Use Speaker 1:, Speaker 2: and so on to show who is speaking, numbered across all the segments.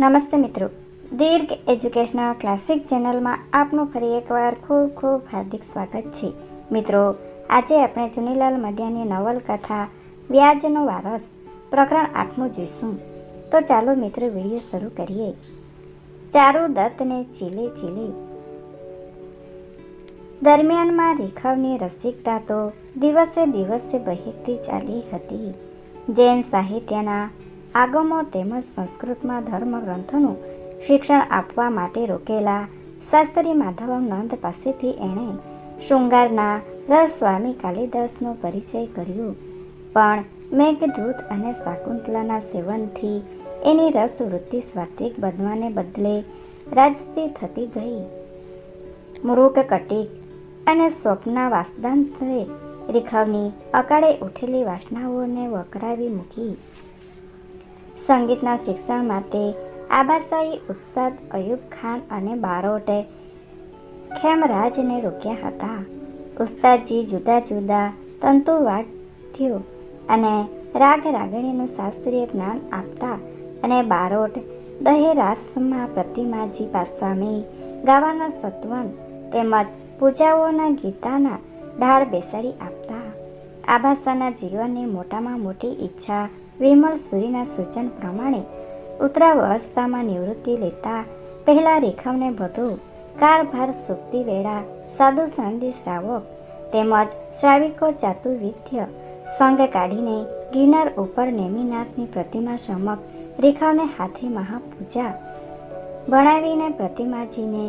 Speaker 1: નમસ્તે મિત્રો. દીર્ઘ educational classic ચેનલમાં આપનું ફરી એકવાર ખૂબ ખૂબ હાર્દિક સ્વાગત છે. મિત્રો, આજે આપણે ચુનીલાલ મડિયાની નવલકથા વ્યાજનો વારસ પ્રકરણ આઠમું જોઈશું. તો ચાલો મિત્રો વીડિયો શરૂ કરીએ. ચારુ દત્તને ચીલે ચીલે. દરમિયાનમાં રેખાવની રસિકતા તો દિવસે દિવસે બહેકતી ચાલી હતી. જૈન સાહિત્યના આગમો તેમજ સંસ્કૃતમાં ધર્મગ્રંથોનું શિક્ષણ આપવા માટે રોકેલા. શાસ્ત્રી માધવ નંદ પાસેથી એણે શૃંગારના રસ સ્વામી કાલિદાસનો પરિચય કર્યો. પણ મેઘદૂત અને શાકુંતલાના સેવનથી એની રસવૃત્તિ સાત્વિક બનવાને બદલે રાજસી થતી ગઈ. મૃગ કટિક અને સ્વપ્ના વાસદાંતે રેખાવની અકાળે ઉઠેલી વાસનાઓને વકરાવી મૂકી. સંગીતના શિક્ષણ માટે આબાસાઈ ઉસ્તાદ અયુબ ખાન અને બારોટે ખેમરાજને રોક્યા હતા. ઉસ્તાદજી જુદા જુદા તંતુવાદ્યો અને રાગ રાગણીનું શાસ્ત્રીય જ્ઞાન આપતા અને બારોટ દહેરાસમાં પ્રતિમાજી પાસામે ગાવાના સત્વન તેમજ પૂજાઓના ગીતાના ઢાળ બેસાડી આપતા. આભાસાના જીવનની મોટામાં મોટી ઈચ્છા વિમલ સુરીના સૂચન પ્રમાણે ઉત્તરાવસ્થામાં નિવૃત્તિ લેતા પહેલા રેખાવને બધો કારભાર સુક્તિ વેળા, સાધુ સંધિ શ્રાવક તેમજ શ્રાવિકો ચાતુવિધ્ય સંગ કાઢીને ગિરનાર ઉપર નેમિનાથની પ્રતિમા સમક્ષ રેખાવને હાથે મહાપૂજા ભણાવીને પ્રતિમાજીને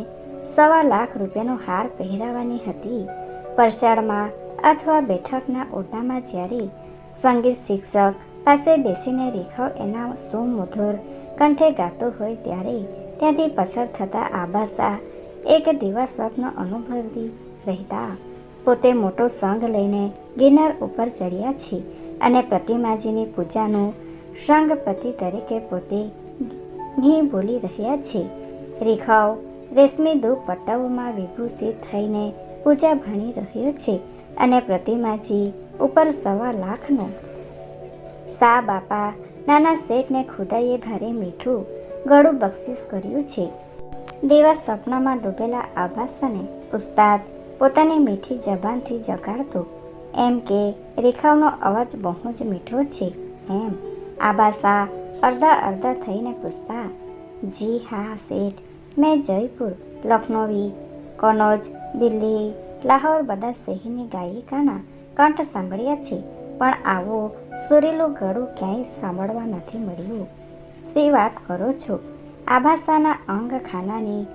Speaker 1: સવા લાખ રૂપિયાનો હાર પહેરાવાની હતી. પરસાળમાં અથવા બેઠકના ઓરડામાં જ્યારે સંગીત શિક્ષક પાસે બેસીને રેખાવ એના સુમધુર કંઠે ગાતો હોય ત્યારે ત્યાંથી પસાર થતા આબાસા એક દિવસ સ્વપ્ન અનુભવી રહેતા. પોતે મોટો સંઘ લઈને ગિરનાર ઉપર ચડ્યા છે અને પ્રતિમાજીની પૂજાનું સંઘપતિ તરીકે પોતે ઘી બોલી રહ્યા છે. રેખાઓ રેશમી દુપટ્ટાઓમાં વિભૂષિત થઈને પૂજા ભણી રહ્યો છે અને પ્રતિમાજી ઉપર સવા લાખનો સા બાપા, નાના શેઠને ખુદાઈએ ભારે મીઠું, ગળું બક્ષિસ કર્યું છે. દેવા સપનામાં ડૂબેલા આભાસને ઉસ્તાદ પોતાની મીઠી જબાનથી જગાડતો. એમ કે, રેખાઓનો અવાજ બહુ જ મીઠો છે. એમ આબાસા અડધા અડધા થઈને પૂછતા, જી હા, શેઠ, મેં જયપુર, લખનૌવી, કનોજ, દિલ્હી, લાહોર બધા શહેરની ગાયિકાના કંઠ સાંભળ્યા છે, પણ આવો સુરેલું ગળું ક્યાંય સાંભળવા નથી મળ્યું. તે વાત કરો છો? આભાસાના અંગ ખાનાની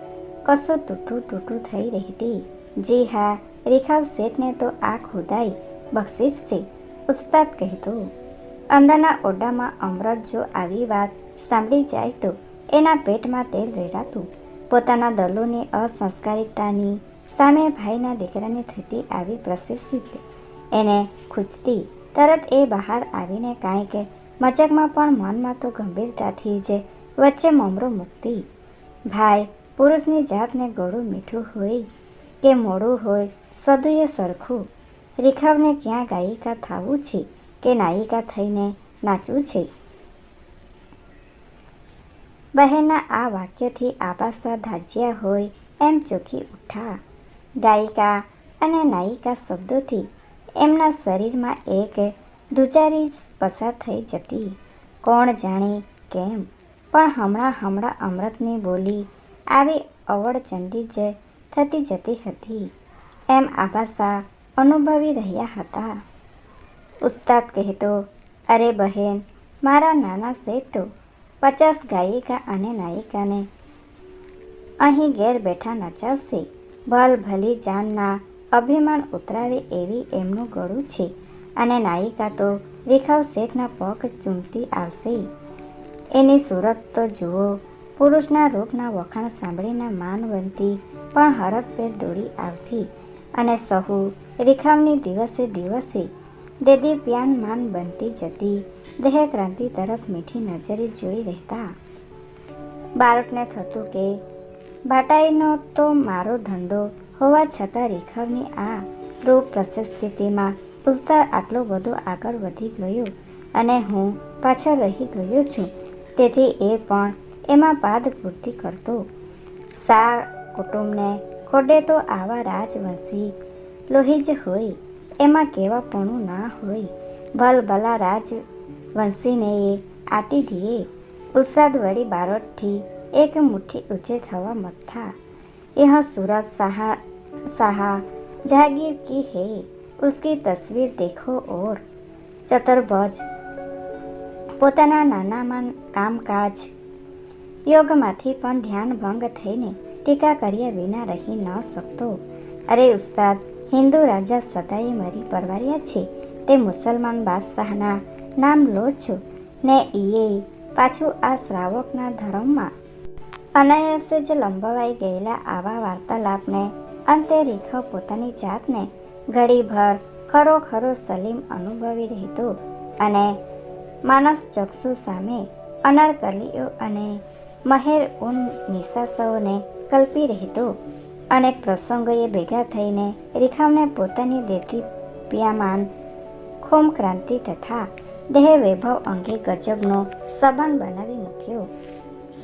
Speaker 1: કશું તૂટું તૂટું થઈ રહેતી. જી હા, રેખાવ શેઠને તો આ ખુદાઈ બક્ષિસ છે, ઉસ્તાદ કહેતો. અંદરના ઓરડામાં અમૃત જો આવી વાત સાંભળી જાય તો એના પેટમાં તેલ રેડાતું. પોતાના દલોની અસંસ્કારિકતાની સામે ભાઈના દીકરાની થતી આવી પ્રશિસ્તી. એને ખૂંચતી તરત એ બહાર આવીને કાંઈ કે મચકમાં પણ મનમાં તો ગંભીરતાથી જ વચ્ચે મમરો મૂકતી. ભાઈ, પુરુષની જાતને ગળું મીઠું હોય કે મોડું હોય, સદુએ સરખું. રેખાવને ક્યાં ગાયિકા થવું છે કે નાયિકા થઈને નાચવું છે? બહેનના આ વાક્યથી આપાસા ધાજ્યા હોય એમ ચોખી ઉઠા ગાયિકા અને નાયિકા શબ્દોથી એમના શરીરમાં એક ધુજારી પસાર થઈ જતી. કોણ જાણે કેમ? પણ હમણાં હમણાં અમૃતની બોલી આવી અવળચંડી જ થતી જતી હતી. એમ આભાસા અનુભવી રહ્યા હતા. ઉસ્તાદ કહેતો, અરે બહેન, મારા નાના શેઠો, પચાસ ગાયિકા અને નાયિકાને અહીં ઘેર બેઠા નચાવશે. ભલ ભલી જાનના અભિમાન ઉતરાવે એવી એમનું ગળું છે. અને નાયિકા તો રેખાવ શેઠના પગ ચૂમતી આવશે. એની સુરત તો જુઓ, પુરુષના રૂપના વખાણ સાંભળીને માનવંતી પણ હરખભેર દોડી આવતી. અને સહુ રેખાવની દિવસે દિવસે દેદી પ્યાન માન બનતી જતી. દેહક્રાંતિ તરફ મીઠી નજરે જોઈ રહેતા. બાળકને થતું કે, ભાટાઈનો તો મારો ધંધો હોવા છતાં રેખાવની આ રોગ પ્રશસ્તિમાં ઉલતા આટલો બધો આગળ વધી ગયો અને હું પાછળ રહી ગયો છું. તેથી એ પણ એમાં પાદ પૂર્તિ કરતો. સા કુટુંબને ખોડે તો આવા રાજવંશી લોહી જ હોય, એમાં કેવાપણું ના હોય. ભલ ભલા રાજવંશીને એ આટી દીએ. ઉત્સાદ વળી બારોટથી એક મુઠ્ઠી ઊંચે થવા મથા. એ સુરત સહા सहा जागीर की है उसकी तस्वीर देखो और ચતુર્ભુજ પોતાના નાનામાં કામકાજ યોગમાંથી પણ ધ્યાન ભંગ થઈને ટીકા કર્યા વિના રહી ન શકતો અરે ઉસ્તાદ હિન્દુ રાજા સદાએ મરી પરવાર્યા છે તે મુસલમાન બાદશાહના નામ લો છો ને ઈએ પાછું આ શ્રાવકના ધર્મમાં અનાયાસે જ લંબાવાઈ ગયેલા આવા વાર્તાલાપને અંતે રેખવ પોતાની જાતને ઘડીભર ખરો ખરો સલીમ અનુભવી રહેતો અને માનસ ચક્ષુ સામે અનારકલીઓ અને મહેર ઉન નિશાસોને કલ્પી રહેતો. અનેક પ્રસંગોએ ભેગા થઈને રેખાવને પોતાની દેદીપ્યમાન ખોમ ક્રાંતિ તથા દેહ વૈભવ અંગે ગજબનો સભાન બનાવી મૂક્યો.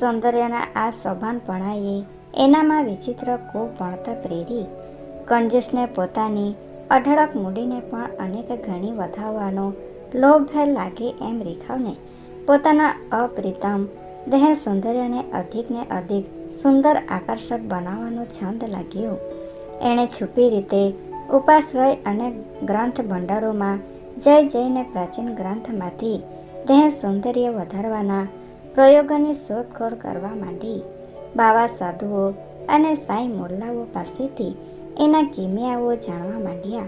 Speaker 1: સૌંદર્યના આ સભાનપણાએ એનામાં વિચિત્ર કોપ ભણતા પ્રેરી, કંજૂસને પોતાની અઢળક મૂડીને પણ અનેક ગણી વધાવવાનો લોભ લાગે એમ રેખાવને પોતાના અપ્રિતમ દેહ સૌંદર્યને અધિકને અધિક સુંદર આકર્ષક બનાવવાનો છંદ લાગ્યો. એણે છુપી રીતે ઉપાશ્રય અને ગ્રંથ ભંડારોમાં જઈ જઈને પ્રાચીન ગ્રંથમાંથી દેહ સૌંદર્ય વધારવાના પ્રયોગોની શોધખોળ કરવા માંડી. બાવા સાધુઓ અને સાઈ મોલ્લાઓ પાસેથી એના કિમિયાઓ જાણવા માંડ્યા.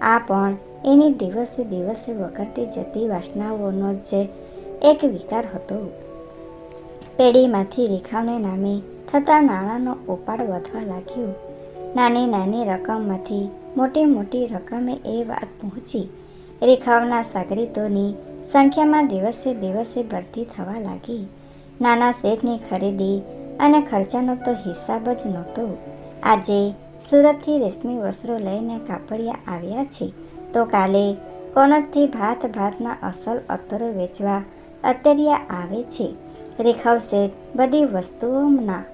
Speaker 1: આ પણ એની દિવસે દિવસે વગરતી જતી વાસનાઓનો જ એક વિકાર હતો. પેઢીમાંથી રેખાવને નામે થતા નાણાંનો ઉપાડ વધવા લાગ્યો. નાની નાની રકમમાંથી મોટી મોટી રકમે એ વાત પહોંચી. રેખાવના સાગરીતોની સંખ્યામાં દિવસે દિવસે ભરતી થવા લાગી. નાના શેઠની ખરીદી અને ખર્ચાનો તો હિસાબ જ નહોતો. આજે સુરતથી રેશમી વસ્ત્રો લઈને કાપડિયા આવ્યા છે. તો કાલે કોનકથી ભાત ભાતના અસલ અત્તરો વેચવા અત્તરિયા આવે છે. રેખાવ શેઠ બધી વસ્તુઓના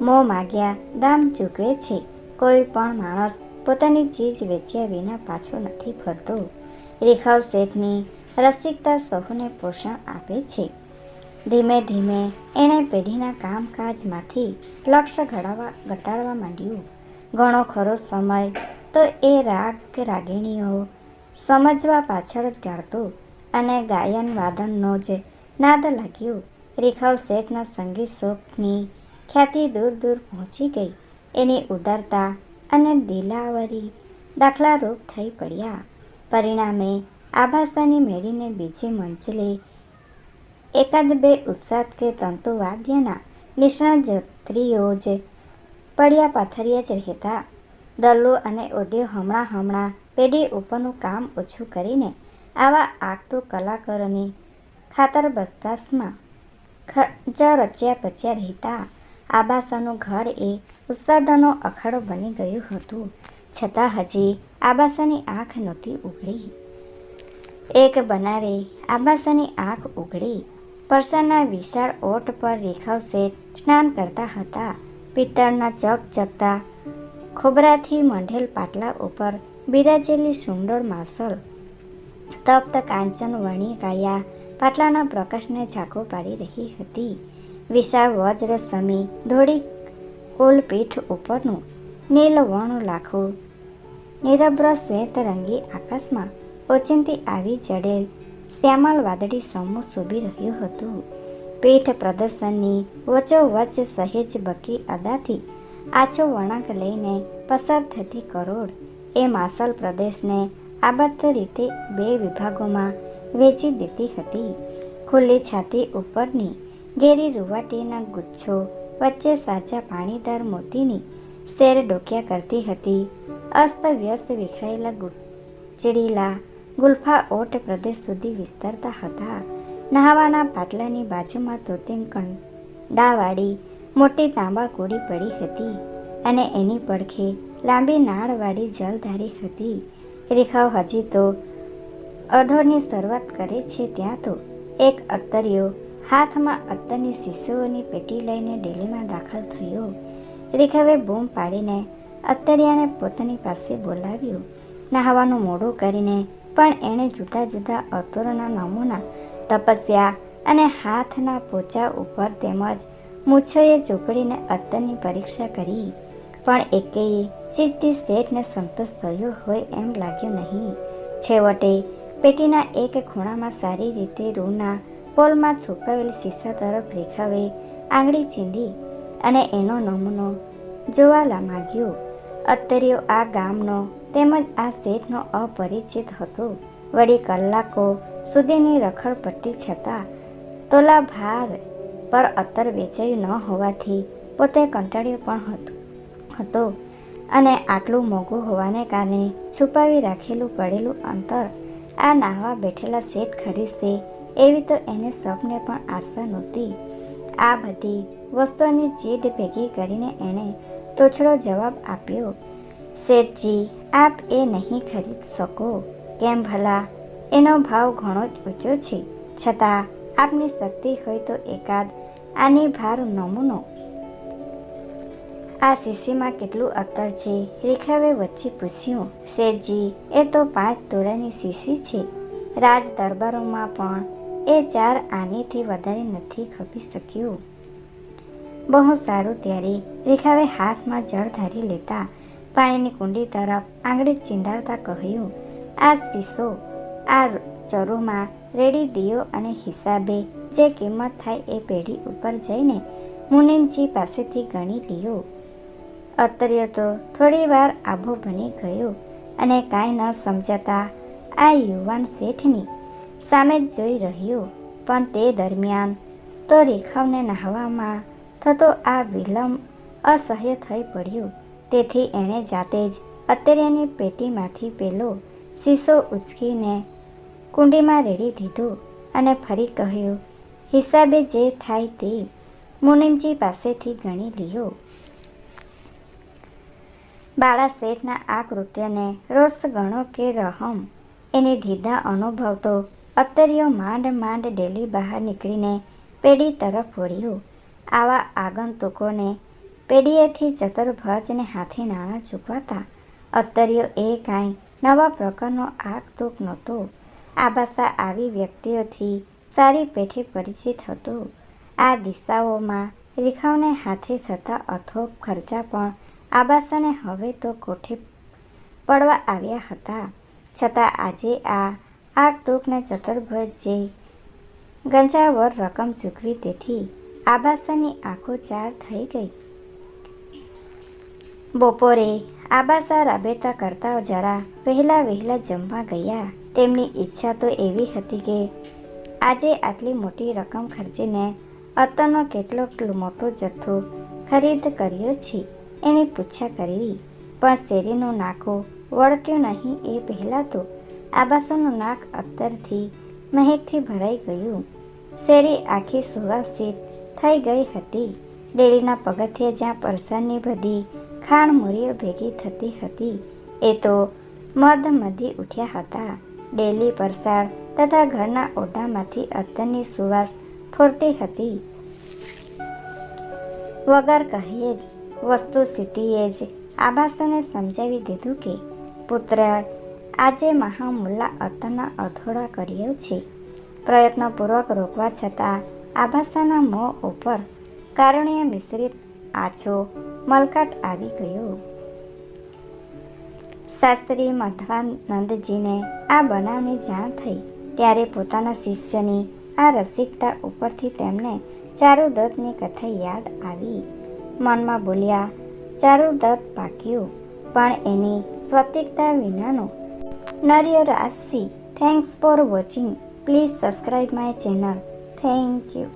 Speaker 1: મોં માગ્યા દામ ચૂકવે છે. કોઈ પણ માણસ પોતાની ચીજ વેચ્યા વિના પાછો નથી ફરતો. રેખાવ શેઠની રસિકતા સહુને પોષણ આપે છે. ધીમે ધીમે એણે પેઢીના કામકાજમાંથી લક્ષ્ય ઘટાડવા ઘટાડવા માંડ્યું. ઘણો ખરો સમય તો એ રાગ રાગિણીઓ સમજવા પાછળ જ ગાળતો અને ગાયન વાદનનો જ નાદ લાગ્યો. રેખાવ શેઠના સંગીત શોખની ખ્યાતિ દૂર દૂર પહોંચી ગઈ. એની ઉદારતા અને દિલાવરી દાખલારૂપ થઈ પડ્યા. પરિણામે આભાસાની મેળીને બીજી મંચલે એકાદ બે ઉત્સાદ કે તંતુવાદ્યના નિષ્ણાત જત્રીઓ જ પડ્યા પાથરિયા જ રહેતા. દલ્લુ અને ઉદ્યો હમણાં હમણાં પેઢી ઉપરનું કામ ઓછું કરીને આવા આગતું કલાકારોની ખાતર બસ્તાસમાં જ રચ્યા પચ્યા રહેતા. આબાસાનું ઘર એ ઉત્સાદનો અખાડો બની ગયું હતું. છતાં હજી આબાસાની આંખ નહોતી ઉઘડી. એક બનાવે આબાસાની આંખ ઉઘડી. પરસાના વિશાળ ઓટ પર રેખાવ શેઠ સ્નાન કરતા હતા. પિત્તળના ચકચકતા ખોબરાથી મંઢેલ પાટલા ઉપર બિરાજેલી સુંદર માસલ તપ્ત કાંચન વણી કાયા પાટલાના પ્રકાશને ઝાંખો પાડી રહી હતી. વિશાળ વજ્ર સમી ધોળી કુલપીઠ ઉપરનું નીલવર્ણ લાખું. નિરભ્ર શ્વેત રંગી આકાશમાં ઓચિંતી આવી ચડેલ શ્યામલ વાદળી સમૂહ શોભી રહ્યું હતું. પીઠ પ્રદર્શનની વચોવચ સહેજ બકી અદાથી આછો વળાંક લઈને પસાર થતી કરોડ એ માસલ પ્રદેશને આબદ્ધ રીતે બે વિભાગોમાં વેચી દેતી હતી. ખુલ્લી છાતી ઉપરની ઘેરી રૂવાટીના ગુચ્છો વચ્ચે સાચા પાણીદાર મોતીની શેર ડોક્યા કરતી હતી. અસ્તવ્યસ્ત વિખરાયેલા ગુચડીલા ગુલ્ફા ઓટ પ્રદેશ સુધી વિસ્તરતા હતા. નહાવાના પાટલાની બાજુમાં તોતિંગ ડાવાળી, મોટી તાંબા કોડી પડી હતી અને એની પડખે લાંબી નાળવાળી જલધારી હતી. રેખાઓ હજી તો અધોરની શરૂઆત કરે છે ત્યાં તો. એક અત્તરિયો હાથમાં અત્તરની શિશુઓની પેટી લઈને ડેલીમાં દાખલ થયો. રેખાવે બૂમ પાડીને અત્તરિયાને પોતાની પાસે બોલાવ્યું. નહાવાનું મોડું કરીને પણ એણે જુદા જુદા અતુરના નમૂના તપસ્યા અને હાથના પોચા ઉપર તેમજ મૂછોએ ચોકડીને અત્તરની પરીક્ષા કરી. પણ એકેય ચિત્તી શેઠને સંતોષ થયો હોય એમ લાગ્યું નહીં. છેવટે પેટીના એક ખૂણામાં સારી રીતે રૂના પોલમાં છુપાવેલી શીશા તરફ રેખાવે આંગળી ચીંધી અને એનો નમૂનો જોવા માગ્યો. અત્તરીઓ આ ગામનો તેમજ આ શેઠનો અપરિચિત હતો. વળી કલાકો સુધીની રખડપટ્ટી છતાં તોલા ભાર પર અત્તર વેચાયું ન હોવાથી પોતે કંટાળ્યો પણ હતો અને આટલું મોંઘું હોવાને કારણે છુપાવી રાખેલું પડેલું અંતર આ નાહવા બેઠેલા શેઠ ખરીદશે એવી તો એને સપને પણ આશા નહોતી. આ બધી વસ્તુઓની ચીડ ભેગી કરીને એણે તોછડો જવાબ આપ્યો શેઠજી, આપ એ નહીં ખરીદ શકો. કેમ ભલા? એનો ભાવ ઘણો જ ઊંચો છે. છતાં આપની શક્તિ હોય તો એકાદ આની ભાર નમૂનો. આ શીશીમાં કેટલું અત્તર છે? રેખાવે વચ્ચે પૂછ્યું. શેઠજી, એ તો પાંચ તોલાની શીશી છે. રાજ દરબારોમાં પણ એ ચાર આનીથી વધારે નથી ખપી શક્યું. બહુ સારું ત્યારે રેખાવે હાથમાં જળ ધારી લેતા પાણીની કુંડી તરફ આંગળી ચીંધાડતા કહ્યું, આ શીશો, આ ચરોમાં રેડી દિયો અને હિસાબે જે કિંમત થાય એ પેઢી ઉપર જઈને મુનિમજી પાસેથી ગણી લ્યો. અત્તર્ય તો થોડી વાર આભો બની ગયો અને કાંઈ ન સમજાતા આ યુવાન શેઠની સામે જ જોઈ રહ્યો. પણ તે દરમિયાન તો રેખાવને નહાવામાં થતો આ વિલંબ અસહ્ય થઈ પડ્યો. તેથી એણે જાતે જ અત્તર્યની પેટીમાંથી પેલો શીશો ઉચકીને કુંડીમાં રેડી દીધું અને ફરી કહ્યું, હિસાબે જે થાય તે મુનિમજી પાસેથી ગણી લ્યો. બાળા શેઠના આ કૃત્યને રોષ ગણો કે રહમ, એની ધીધા અનુભવતો અત્તરીઓ માંડ માંડ ડેલી બહાર નીકળીને પેઢી તરફ વળ્યો. આવા આગંતુકોને પેઢીએથી ચતુર્ભજને હાથે નાણાં ચૂકવાતા. અત્તરિયો એ કાંઈ નવા પ્રકારનો આગતોક નહોતો. આ ભાષા આવી વ્યક્તિઓથી સારી પેઠે પરિચિત હતો. આ દિશાઓમાં રેખાઓને હાથે થતા અથોક ખર્ચા પણ આબાસાને હવે તો કોઠે પડવા આવ્યા હતા. છતાં આજે આ આગતોકને ચતુર્ભજ જે ગંજાવર રકમ ચૂકવી તેથી આબાસાની આંખો ચાર થઈ ગઈ. બપોરે આબાસા રાબેતા કરતા જરા વહેલા વહેલા જમવા ગયા. તેમની ઈચ્છા તો એવી હતી કે આજે આટલી મોટી રકમ ખર્ચીને અત્તરનો કેટલો મોટો જથ્થો ખરીદ કર્યો છે એની પૂછા કરવી પણ શેરીનું નાકો વળક્યું નહીં એ પહેલાં તો આબાસાનું નાક અત્તરથી મહેકથી ભરાઈ ગયું. શેરી આખી સુવાસિત થઈ ગઈ હતી. ડેરીના પગથિયે જ્યાં પરસાની બધી ખાણ મૂરીઓ ભેગી થતી હતી. એ તો મધ મધી ઉઠ્યા હતા. ડેલી પરસાળ તથા ઘરના ઓઢામાંથી અત્તરની સુવાસ ફૂરતી હતી. વગર કહીએ જ વસ્તુ સ્થિતિએ જ આબાસાને સમજાવી દીધું કે, પુત્ર, આજે મહામુલ્લા અત્તરના અથોડા કર્યો છે. પ્રયત્નપૂર્વક રોકવા છતાં આભાસાના મોં ઉપર કારુણ્ય મિશ્રિત આછો મલકાટ આવી ગયો. શાસ્ત્રી મધવાનંદજીને આ બનાવની જાણ થઈ ત્યારે પોતાના શિષ્યની આ રસિકતા ઉપરથી તેમને ચારુદત્તની કથા યાદ આવી. મનમાં બોલ્યા, ચારુદત્ત પાક્યું પણ એની સ્વતિકતા વિનાનો નર્ય રાશિ thanks for watching please subscribe my channel thank you